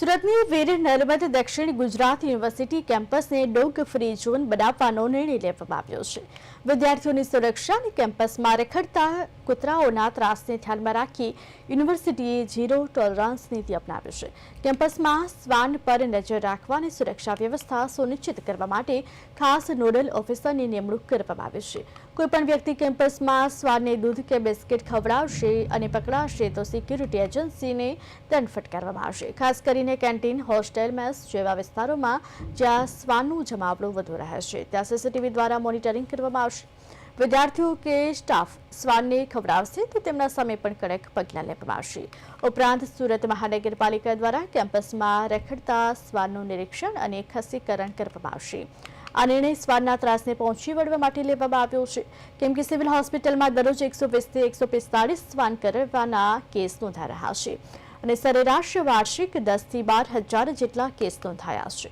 સુરતની વીર નર્મદ દક્ષિણ ગુજરાત યુનિવર્સિટી કેમ્પસને ડોગ ફ્રી ઝોન બનાવવાનો નિર્ણય લેવામાં આવ્યો છે. વિદ્યાર્થીઓની સુરક્ષા અને કેમ્પસમાં રખડતા કૂતરાઓના ત્રાસને ધ્યાનમાં રાખી યુનિવર્સિટીએ ઝીરો ટોલરન્સ નીતિ અપનાવી છે. કેમ્પસમાં શ્વાન પર નજર રાખવા સુરક્ષા વ્યવસ્થા સુનિશ્ચિત કરવા માટે ખાસ નોડલ ઓફિસરની નિમણૂક કરવામાં આવી છે. કોઈપણ વ્યક્તિ કેમ્પસમાં શ્વાનને દૂધ કે બિસ્કિટ ખવડાવશે અને પકડાશે તો સિક્યુરિટી એજન્સીને દંડ ફટકારવામાં આવશે. ખાસ કરીને કેન્ટીન, હોસ્ટેલ, મેસ જેવા વિસ્તારોમાં જ્યાં શ્વાનનું જમાવડો વધુ રહે છે ત્યાં સીસીટીવી દ્વારા મોનિટરિંગ કરવામાં આવશે. વિદ્યાર્થીઓ કે સ્ટાફ શ્વાનને ખવડાવશે તો તેમના સામે પણ કડક પગલાં લેવામાં આવશે. ઉપરાંત સુરત મહાનગરપાલિકા દ્વારા કેમ્પસમાં રખડતા શ્વાનનું નિરીક્ષણ અને ખસીકરણ કરવામાં આવશે. આ નિર્ણય શ્વાનના ત્રાસને પહોંચી વળવા માટે લેવામાં આવ્યો છે. કેમ કે સિવિલ હોસ્પિટલમાં દરરોજ એકસો વીસથી એકસો પિસ્તાળીસ શ્વાન કરવાના કેસ નોંધાઈ રહ્યા છે. અને સરેરાશ વાર્ષિક દસથી બાર હજાર જેટલા કેસ નોંધાયા છે.